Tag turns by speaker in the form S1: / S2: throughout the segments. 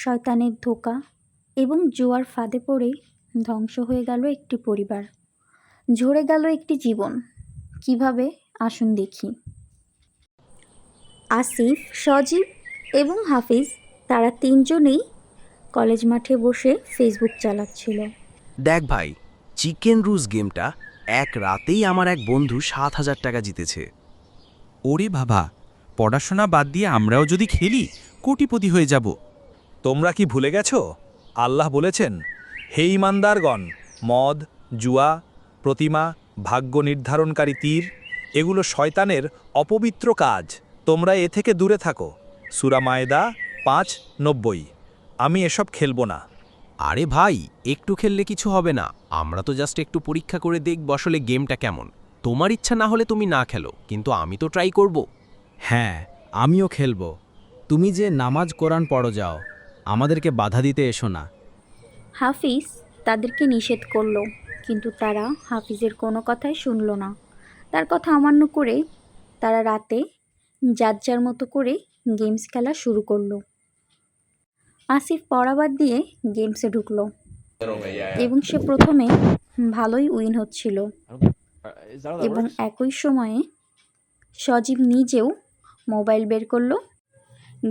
S1: শয়তানের ধোকা এবং জোয়ার ফাঁদে পড়ে ধ্বংস হয়ে গেল একটি পরিবার। ঝরে গেল একটি জীবন। কীভাবে? আসুন দেখি। আসিফ সজীব এবং হাফিজ তারা তিনজনেই কলেজ মাঠে বসে ফেসবুক চালাচ্ছিল।
S2: দেখ ভাই চিকেন রুজ গেমটা এক রাতেই আমার এক বন্ধু সাত হাজার টাকা জিতেছে।
S3: ওরে বাবা পড়াশোনা বাদ দিয়ে আমরাও যদি খেলি কোটিপতি হয়ে যাব।
S4: তোমরা কি ভুলে গেছ? আল্লাহ বলেছেন হে ইমানদারগণ মদ জুয়া প্রতিমা ভাগ্য নির্ধারণকারী তীর এগুলো শয়তানের অপবিত্র কাজ। তোমরা এ থেকে দূরে থাকো। সুরা মায়েদা পাঁচ নব্বই। আমি এসব খেলব না।
S2: আরে ভাই একটু খেললে কিছু হবে না। আমরা তো জাস্ট একটু পরীক্ষা করে দেখব আসলে গেমটা কেমন। তোমার ইচ্ছা না হলে তুমি না খেলো কিন্তু আমি তো ট্রাই করব।
S5: হ্যাঁ আমিও খেলব। তুমি যে নামাজ কোরআন পড়ো যাও আমাদেরকে বাধা দিতে এসো না।
S1: হাফিজ তাদেরকে নিষেধ করল, কিন্তু তারা হাফিজের কোনো কথাই শুনলো না। তার কথা অমান্য করে তারা রাতে যার যার মতো করে গেমস খেলা শুরু করল। আসিফ পড়াবাদ দিয়ে গেমসে ঢুকলো এবং সে প্রথমে ভালোই উইন হচ্ছিল এবং একই সময়ে সজীব নিজেও মোবাইল বের করল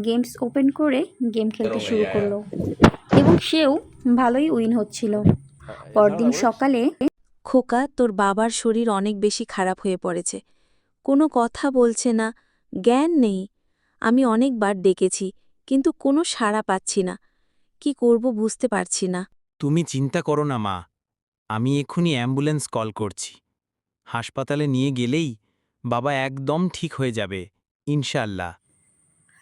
S1: গেমস ওপেন করে গেম খেলতে শুরু করল। এবং সেও ভালোই উইন হচ্ছিল। পরদিন সকালে
S6: খোকা তোর বাবার শরীর অনেক বেশি খারাপ হয়ে পড়েছে। কোনো কথা বলছে না জ্ঞান নেই। আমি অনেকবার ডেকেছি কিন্তু কোনো সাড়া পাচ্ছি না। কি করব বুঝতে পারছি না।
S5: তুমি চিন্তা করো না মা। আমি এক্ষুনি অ্যাম্বুলেন্স কল করছি। হাসপাতালে নিয়ে গেলেই বাবা একদম ঠিক হয়ে যাবে ইনশাল্লাহ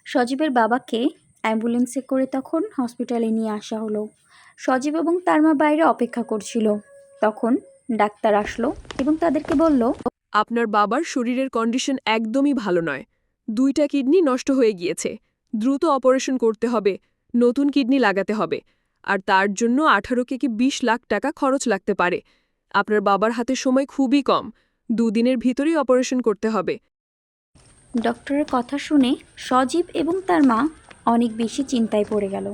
S1: সজীবের বাবাকে অ্যাম্বুলেন্সে করে তখন হসপিটালে নিয়ে আসা হলো। সজীব এবং তার মা বাইরে অপেক্ষা করছিল। তখন ডাক্তার আসলো এবং তাদেরকে বলল,
S7: আপনার বাবার শরীরের কন্ডিশন একদমই ভালো নয়। দুইটা কিডনি নষ্ট হয়ে গিয়েছে। দ্রুত অপারেশন করতে হবে, নতুন কিডনি লাগাতে হবে। আর তার জন্য আঠারো কি বিশ লাখ টাকা খরচ লাগতে পারে। আপনার বাবার হাতে সময় খুবই কম। দুদিনের ভিতরেই অপারেশন করতে হবে।
S1: ডক্টরের কথা শুনে সজীব এবং তার মা অনেক বেশি চিন্তায় পড়ে গেল।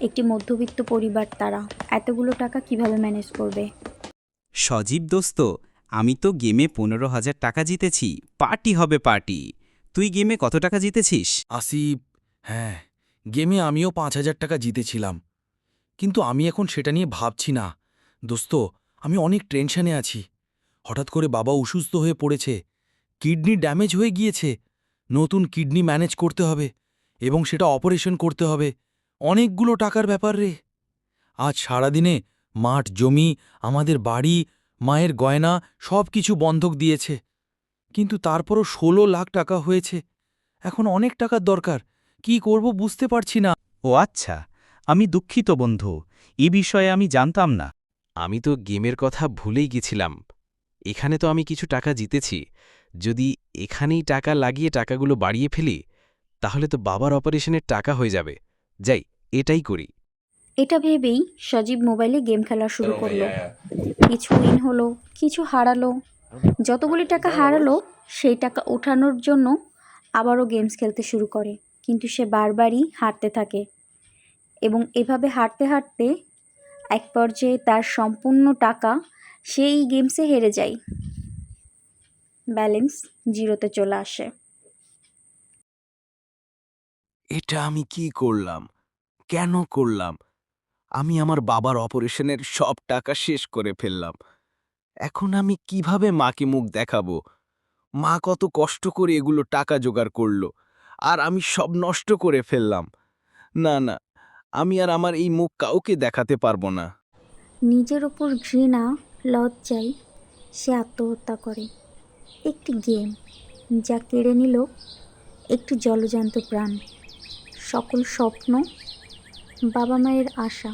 S1: একটি মধ্যবিত্ত পরিবার তারা এতগুলো টাকা কীভাবে ম্যানেজ করবে?
S3: সজীব দোস্ত আমি তো গেমে পনেরো হাজার টাকা জিতেছি। পার্টি হবে পার্টি। তুই গেমে কত টাকা জিতেছিস?
S8: আসিফ হ্যাঁ গেমে আমিও পাঁচ হাজার টাকা জিতেছিলাম। কিন্তু আমি এখন সেটা নিয়ে ভাবছি না। দোস্ত আমি অনেক টেনশনে আছি। হঠাৎ করে বাবা অসুস্থ হয়ে পড়েছে। কিডনি ড্যামেজ হয়ে গিয়েছে। নতুন কিডনি ম্যানেজ করতে হবে এবং সেটা অপারেশন করতে হবে। অনেকগুলো টাকার ব্যাপার রে। আজ সারাদিনে মাঠ জমি আমাদের বাড়ি মায়ের গয়না সব কিছু বন্ধক দিয়েছে। কিন্তু তারপরও ষোলো লাখ টাকা হয়েছে। এখন অনেক টাকার দরকার। কি করব বুঝতে পারছি না।
S3: ও আচ্ছা আমি দুঃখিত বন্ধু এ বিষয়ে আমি জানতাম না।
S2: আমি তো গেমের কথা ভুলেই গেছিলাম। এখানে তো আমি কিছু টাকা জিতেছি। যদি এখানেই টাকা লাগিয়ে টাকাগুলো বাড়িয়ে ফেলি তাহলে তো বাবার অপারেশনের টাকা হয়ে যাবে। যাই এটাই করি।
S1: এটা ভেবেই সজীব মোবাইলে গেম খেলা শুরু করল। কিছু উইন হলো কিছু হারালো। যতগুলি টাকা হারালো সেই টাকা ওঠানোর জন্য আবারও গেমস খেলতে শুরু করে। কিন্তু সে বারবারই হারতে থাকে। এবং এভাবে হারতে হারতে এক পর্যায়ে তার সম্পূর্ণ টাকা সেই গেমসে হেরে যায়। ব্যালেন্স জিরোতে চলে আসে।
S2: এটা আমি কি করলাম? কেন করলাম? আমি আমার বাবার অপারেশনের সব টাকা শেষ করে ফেললাম। এখন আমি কীভাবে মাকে মুখ দেখাবো? মা কত কষ্ট করে এগুলো টাকা জোগাড় করল আর আমি সব নষ্ট করে ফেললাম। না না আমি আর আমার এই মুখ কাউকে দেখাতে পারব না।
S1: নিজের ওপর ঘৃণা লজ্জায় সে আত্মহত্যা করে। একটি গেম যা কেড়ে নিল একটি জলজান্ত প্রাণ, সকল স্বপ্ন, বাবা মায়ের আশা।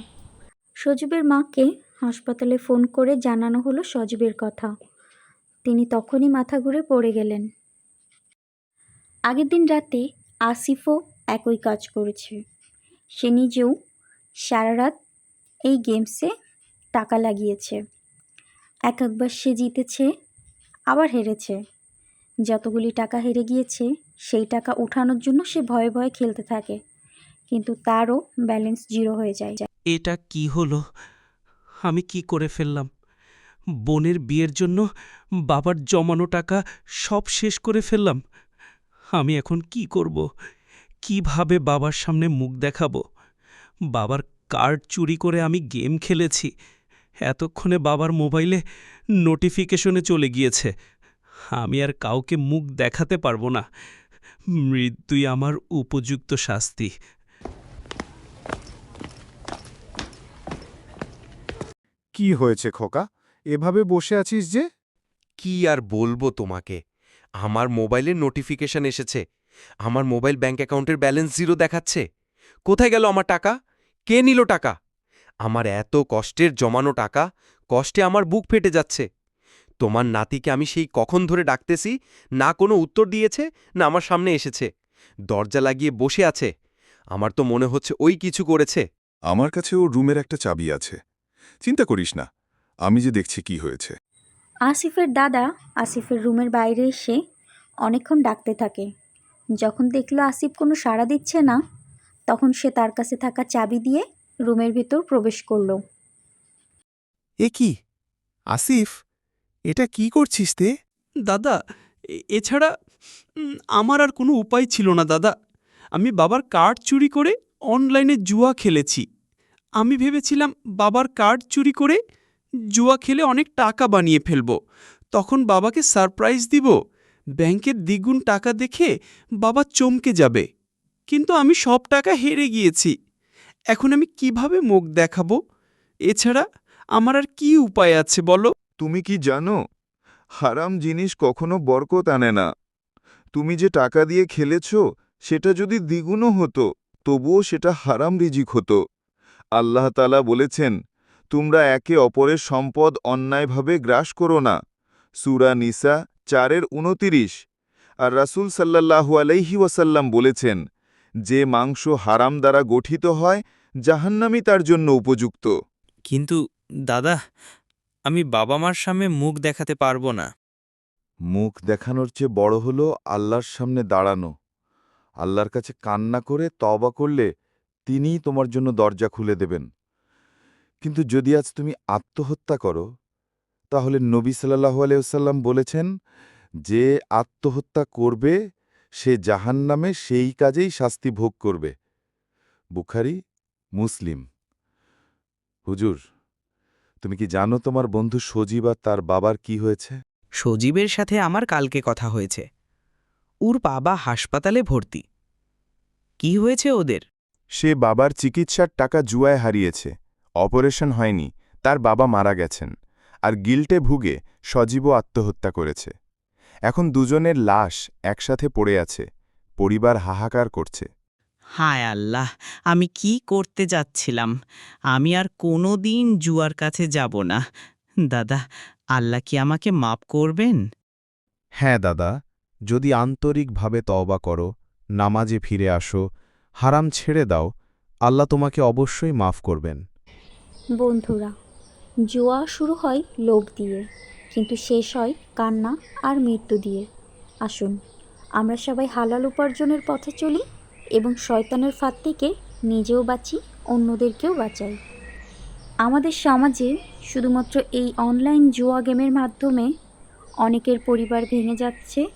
S1: সজীবের মাকে হাসপাতালে ফোন করে জানানো হলো সজীবের কথা। তিনি তখনই মাথা ঘুরে পড়ে গেলেন। আগের দিন রাতে আসিফও একই কাজ করেছে। সে নিজেও সারা রাত এই গেমসে টাকা লাগিয়েছে। এক একবার সে জিতেছে আবার হেরেছে। যতগুলি টাকা হেরে গিয়েছে, সেই টাকা ওঠানোর জন্য সে ভয়ে ভয়ে খেলতে থাকে। কিন্তু তারও ব্যালেন্স জিরো হয়ে যায়।
S3: এটা কি হলো? আমি কি করে ফেললাম? বোনের বিয়ের জন্য বাবার জমানো টাকা সব শেষ করে ফেললাম। আমি এখন কি করব? কীভাবে বাবার সামনে মুখ দেখাবো? বাবার কার্ড চুরি করে আমি গেম খেলেছি। এতক্ষণে বাবার মোবাইলে নোটিফিকেশনে চলে গিয়েছে। আমি আর কাউকে মুখ দেখাতে পারব না। মৃত্যুই আমার উপযুক্ত শাস্তি।
S9: কি হয়েছে খোকা? এভাবে বসে আছিস যে?
S10: কি আর বলব তোমাকে? আমার মোবাইলে নোটিফিকেশন এসেছে। আমার মোবাইল ব্যাংক অ্যাকাউন্টের ব্যালেন্স জিরো দেখাচ্ছে। কোথায় গেল আমার টাকা? কে নিল টাকা? আমার এত কষ্টের জমানো টাকা কষ্টে আমার বুক ফেটে যাচ্ছে। তোমার নাতিকে আমি সেই কখন ধরে ডাকতেছি না কোনো উত্তর দিয়েছে না আমার সামনে এসেছে। দরজা লাগিয়ে বসে আছে। আমার তো মনে হচ্ছে ওই কিছু করেছে।
S9: আমার কাছে ওর রুমের একটা চাবি আছে। চিন্তা করিস না আমি যে দেখছি কি হয়েছে।
S1: আসিফের দাদা আসিফের রুমের বাইরে এসে অনেকক্ষণ ডাকতে থাকে। যখন দেখল আসিফ কোনো সাড়া দিচ্ছে না তখন সে তার কাছে থাকা চাবি দিয়ে রুমের ভেতর প্রবেশ করল।
S8: এ কি? আসিফ এটা কি করছিস তে?
S3: দাদা এ- এছাড়া উম, আমার আর কোনো উপায় ছিল না দাদা। আমি বাবার কার্ড চুরি করে অনলাইনে জুয়া খেলেছি। আমি ভেবেছিলাম বাবার কার্ড চুরি করে জুয়া খেলে অনেক টাকা বানিয়ে ফেলব। তখন বাবাকে সারপ্রাইজ দিব। ব্যাংকের দ্বিগুণ টাকা দেখে বাবা চমকে যাবে। কিন্তু আমি সব টাকা হেরে গিয়েছি। এখন আমি কীভাবে মুখ দেখাবো? এছাড়া আমার আর কি উপায় আছে বলো?
S9: তুমি কি জানো, হারাম জিনিস কখনো বরকত আনে না। তুমি যে টাকা দিয়ে খেলেছ, সেটা যদি দ্বিগুণও হতো, তবুও সেটা হারাম রিজিক হতো। আল্লাহ তালা বলেছেন, তোমরা একে অপরের সম্পদ অন্যায়ভাবে গ্রাস করো না। সুরা নিসা চারের উনতিরিশ আর রাসূল সাল্লাল্লাহু আলাইহি ওয়াসাল্লাম বলেছেন যে মাংস হারাম দ্বারা গঠিত হয় জাহান্নামই তার জন্য উপযুক্ত।
S5: কিন্তু দাদা আমি বাবা মার সামনে মুখ দেখাতে পারব না।
S9: মুখ দেখানোর চেয়ে বড় হল আল্লাহর সামনে দাঁড়ানো। আল্লাহর কাছে কান্না করে তবা করলে তিনিই তোমার জন্য দরজা খুলে দেবেন। কিন্তু যদি আজ তুমি আত্মহত্যা করো তাহলে নবী সাল্লাহু আলাইসাল্লাম বলেছেন যে আত্মহত্যা করবে সে জাহান্নামে সেই কাজেই শাস্তি ভোগ করবে। বুখারি মুসলিম। হুজুর তুমি কি জানো তোমার বন্ধু সজীব আর তার বাবার কি হয়েছে?
S11: সজীবের সাথে আমার কালকে কথা হয়েছে। ওর বাবা হাসপাতালে ভর্তি। কি হয়েছে ওদের?
S9: সে বাবার চিকিৎসার টাকা জুয়ায় হারিয়েছে। অপারেশন হয়নি তার বাবা মারা গেছেন। আর গিল্টে ভুগে সজীবও আত্মহত্যা করেছে। এখন দুজনের লাশ একসাথে পড়ে আছে পরিবার হাহাকার করছে।
S11: হায় আল্লাহ আমি কি করতে যাচ্ছিলাম? আমি আর কোনো দিন জুয়ার কাছে যাব না। দাদা আল্লাহ কি আমাকে মাপ করবেন?
S9: হ্যাঁ দাদা যদি আন্তরিকভাবে তওবা করো নামাজে ফিরে আসো হারাম ছেড়ে দাও আল্লাহ তোমাকে অবশ্যই মাফ করবেন।
S1: বন্ধুরা জুয়া শুরু হয় লোভ দিয়ে। কিন্তু শেষ হয় কান্না আর মৃত্যু দিয়ে। আসুন, আমরা সবাই হালাল উপার্জনের পথে চলি এবং শয়তানের ফাঁদ থেকে নিজেও বাঁচি, অন্যদেরকেও বাঁচাই। আমাদের সমাজে শুধুমাত্র এই অনলাইন জুয়া গেমের মাধ্যমে অনেকের পরিবার ভেঙে যাচ্ছে,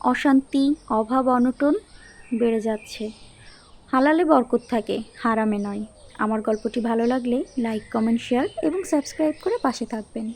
S1: অশান্তি, অভাব, অনটন বেড়ে যাচ্ছে। হালালে বরকত থাকে, হারামে নয়। আমার গল্পটি ভালো লাগলে লাইক, কমেন্ট, শেয়ার এবং সাবস্ক্রাইব করে পাশে থাকবেন।